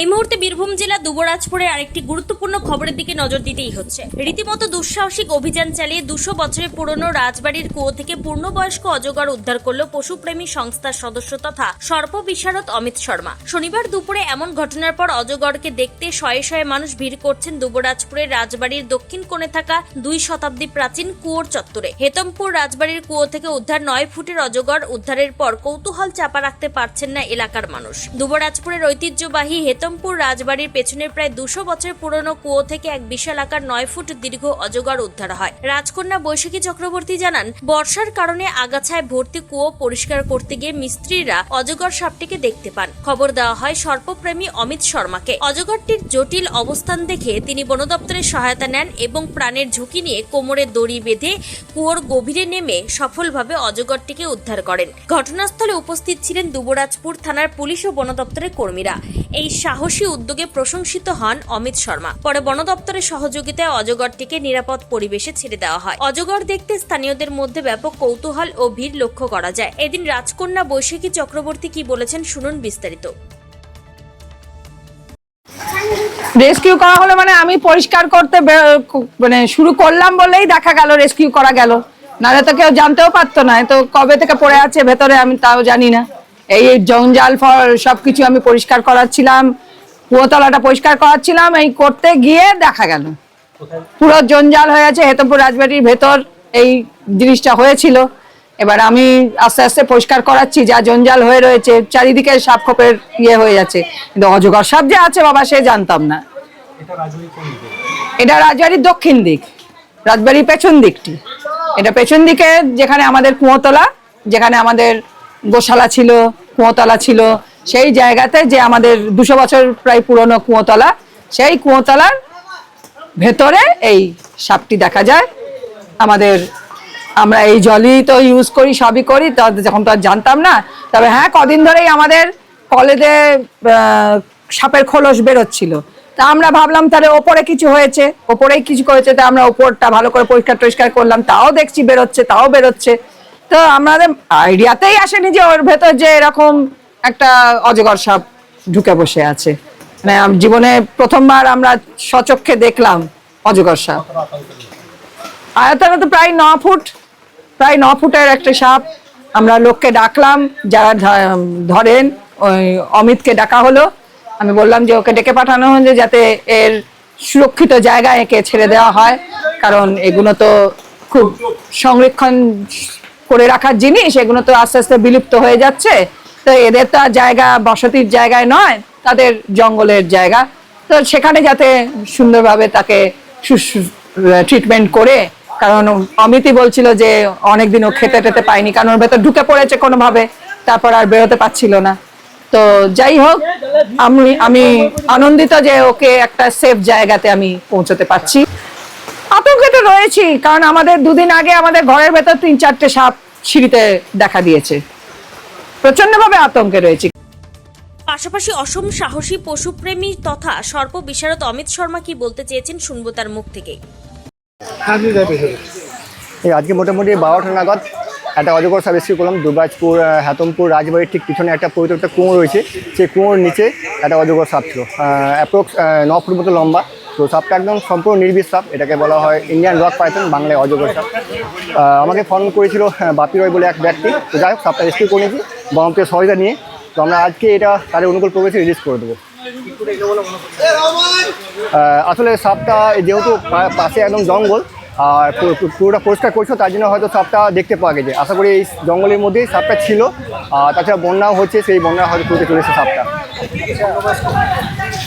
এই মুহূর্তে বীরভূম জেলা দুবরাজপুরে আরেকটি গুরুত্বপূর্ণ খবরের দিকে নজর দিতেই হচ্ছে। রীতিমতো দুঃসাহসিক অভিযান চালিয়ে দুশো বছরের পুরনো রাজবাড়ির কুয়ো থেকে পূর্ণবয়স্ক অজগর উদ্ধার করল পশুপ্রেমী সংস্থার সদস্য তথা সর্প বিশারদ অমিত শর্মা। শনিবার দুপুরে এমন ঘটনার পর অজগরকে দেখতে শয়ে শয়ে মানুষ ভিড় করছেন দুবরাজপুরের রাজবাড়ির দক্ষিণ কোণে থাকা দুই শতাব্দী প্রাচীন কুয়োর চত্বরে। হেতমপুর রাজবাড়ির কুয়ো থেকে উদ্ধার নয় ফুটের অজগর উদ্ধারের পর কৌতূহল চাপা রাখতে পারছেন না এলাকার মানুষ। দুবরাজপুরের ঐতিহ্যবাহী হেতমপুর রাজবাড়ির পেছনে প্রায় দুশো বছর পুরনো কুয়ো থেকে এক বিশাল আকার নয় ফুট দীর্ঘ অজগর উদ্ধার হয়। রাজকন্যা বৈশাখী চক্রবর্তী জানান, বর্ষার কারণে আগাছায় ভর্তি কুয়ো পরিষ্কার করতে গিয়ে মিস্ত্রিরা অজগর সাপটিকে দেখতে পান। খবর দেওয়া হয়, সর্পপ্রেমী অমিত শর্মাকে। অজগরটির জটিল অবস্থান দেখে তিনি বন দপ্তরের সহায়তা নেন এবং প্রাণের ঝুঁকি নিয়ে কোমরে দড়ি বেঁধে কুয়োর গভীরে নেমে সফলভাবে অজগরটিকে উদ্ধার করেন। ঘটনাস্থলে উপস্থিত ছিলেন দুবরাজপুর থানার পুলিশ ও বন দপ্তরের কর্মীরা। এই সাহসী উদ্যোগে প্রশংসিত হন অমিত শর্মা। পরে বন দপ্তরের সহযোগিতায় অজগরটিকে নিরাপদ পরিবেশে ছেড়ে দেওয়া হয়। অজগর দেখতে স্থানীয়দের মধ্যে ব্যাপক কৌতূহল ও ভিড় লক্ষ্য করা যায়। এদিন রাজকন্যা বৈশাখী চক্রবর্তী কি বলেছেন শুনুন বিস্তারিত। রেস্কিউ করা হলো মানে আমি পরিষ্কার করতে মানে শুরু করলাম বলেই দেখা গেল রেস্কিউ করা গেল। নাহলে তো কেউ জানতেও পারতো না। তো কবে থেকে পড়ে আছে, ভেতরে আমি তাও জানি না। এই জঞ্জাল সবকিছু আমি পরিষ্কার করাচ্ছিলাম, কুয়োতলাটা পরিষ্কার করাচ্ছিলাম, এই করতে গিয়ে দেখা গেল। পুরো জঞ্জাল হয়ে আছে হেতমপুর রাজবাড়ির ভেতর এই জিনিসটা হয়েছিল। এবার আমি আস্তে আস্তে পরিষ্কার করাচ্ছি, যা জঞ্জাল হয়ে রয়েছে, চারিদিকে সাপ খোপের ইয়ে হয়ে যাচ্ছে। কিন্তু অজগর সাপ যে আছে বাবা, সে জানতাম না। এটা রাজবাড়ির দক্ষিণ দিক, রাজবাড়ির পেছন দিকটি। এটা পেছন দিকে যেখানে আমাদের কুয়োতলা, যেখানে আমাদের গোশালা ছিল, কুয়োতলা ছিল, সেই জায়গাতে যে আমাদের দুশো বছর প্রায় পুরনো কুয়োতলা, সেই কুয়োতলার ভেতরে এই সাপটি দেখা যায়। আমাদের, আমরা এই জলই তো ইউজ করি, সবই করি যখন তো আর জানতাম না। তবে হ্যাঁ কদিন ধরেই আমাদের কলেজে সাপের খোলস বেরোচ্ছিল। তা আমরা ভাবলাম, তাহলে ওপরে কিছু হয়েছে, ওপরেই কিছু করেছে, তা আমরা ওপরটা ভালো করে পরিষ্কার টরিষ্কার করলাম, তাও দেখছি বেরোচ্ছে, তাও বেরোচ্ছে। তো আমাদের আইডিয়াতেই আসেনি যে ওর ভেতর যে এরকম একটা অজগর সাপ ঢুকে বসে আছে। মানে জীবনে প্রথমবার আমরা সচক্ষে দেখলাম অজগর সাপ। আয়তনে তো প্রায় ন ফুট, প্রায় ন ফুটের একটা সাপ। আমরা লোককে ডাকলাম, যারা ধরেন ওই অমিতকে ডাকা হলো, আমি বললাম যে ওকে ডেকে পাঠানো হয়েছে যাতে এর সুরক্ষিত জায়গায় একে ছেড়ে দেওয়া হয়। কারণ এগুলো তো খুব সংরক্ষণ করে রাখার জিনিস, এগুলো তো আস্তে আস্তে বিলুপ্ত হয়ে যাচ্ছে। তো এদের তো আর জায়গা, বসতির জায়গায় নয়, তাদের জঙ্গলের জায়গা। তো সেখানে যাতে সুন্দরভাবে তাকে ট্রিটমেন্ট করে, কারণ অমিতই বলছিল যে অনেকদিন ও খেতে টেতে পায়নি, কারণ ওর ভেতর ঢুকে পড়েছে কোনোভাবে, তারপর আর বেরোতে পারছিল না। তো যাই হোক, আমি আমি আনন্দিত যে ওকে একটা সেফ জায়গাতে আমি পৌঁছতে পারছি। আতঙ্কে তো রয়েছি কারণ আমাদের দুদিন আগে আমাদের ঘরের ভেতর তিন চারটে সাপ সিঁড়িতে দেখা দিয়েছে। প্রচন্ডভাবে আতঙ্কে রয়েছি। পাশাপাশি অসম সাহসী পশুপ্রেমী তথা সর্প বিশারদ অমিত শর্মা কি বলতে চেয়েছেন শুনব তার মুখ থেকে। এই আজকে মোটামুটি বারোটা নাগাদ একটা অজগর সাব রেস্কিউ করলাম। দুবরাজপুর আহ, হাতমপুর রাজবাড়ির ঠিক পিছনে একটা পবিত্র একটা কুঁয়ো রয়েছে। সেই কুঁয়োর নিচে একটা অজগর সাপ ছিল। অ্যাপ্রক্স ন ফুট মতো লম্বা। তো সাপটা একদম সম্পূর্ণ নির্বিষ সাপ এটাকে বলা হয় ইন্ডিয়ান রক পাইথন বাংলায় অজগর সাপ। আমাকে ফোন করেছিল আহ, বাপি রয় বলে এক ব্যক্তি। তো যাই হোক সাপটা রেস্কিউ করে নিয়েছি বহমপুরের সহযোগিতা নিয়ে। তো আমরা আজকে এটা তাদের অনুকূল প্রবেশে রিলিজ করে দেবো। আসলে সাপটা যেহেতু পাশে একদম জঙ্গল আর পুরোটা পরিষ্কার করছ তার জন্য হয়তো সাপটা দেখতে পাওয়া গেছে। আশা করি এই জঙ্গলের মধ্যেই সাপটা ছিল আর তাছাড়া বন্যাও হচ্ছে সেই বন্যা হয়তো পুরোতে চলেছে সাপটা।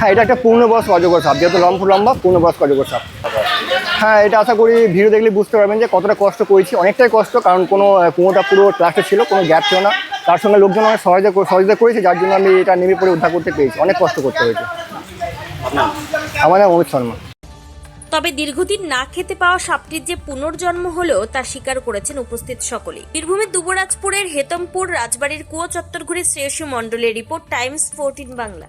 হ্যাঁ এটা একটা পূর্ণবয়স্ক অজগর সাপ, যেহেতু লম্বা লম্বা পূর্ণবয়স্ক অজগর সাপ। হ্যাঁ এটা আশা করি ভিডিও দেখলে বুঝতে পারবেন যে কতটা কষ্ট করেছি। অনেকটাই কষ্ট, কারণ কোনো কুঁয়োটা পুরো প্লাস্টার ছিল, কোনো গ্যাপ ছিল না। তার সঙ্গে লোকজন অনেক সহযোগিতা সহযোগিতা করেছে, যার জন্য আমি এটা নেমে পড়ে উদ্ধার করতে পেরেছি। অনেক কষ্ট করতে হয়েছে। আমার নাম অমিত শর্মা। তবে দীর্ঘদিন না খেতে পাওয়া সাপটির যে পুনর্জন্ম হলো, তা স্বীকার করেছেন উপস্থিত সকলে বীরভূমের দুবরাজপুরের হেতমপুর রাজবাড়ির কুয়ো চত্বর ঘুরে শ্রেয়সী মণ্ডলের রিপোর্ট, টাইমস ফোরটিন বাংলা।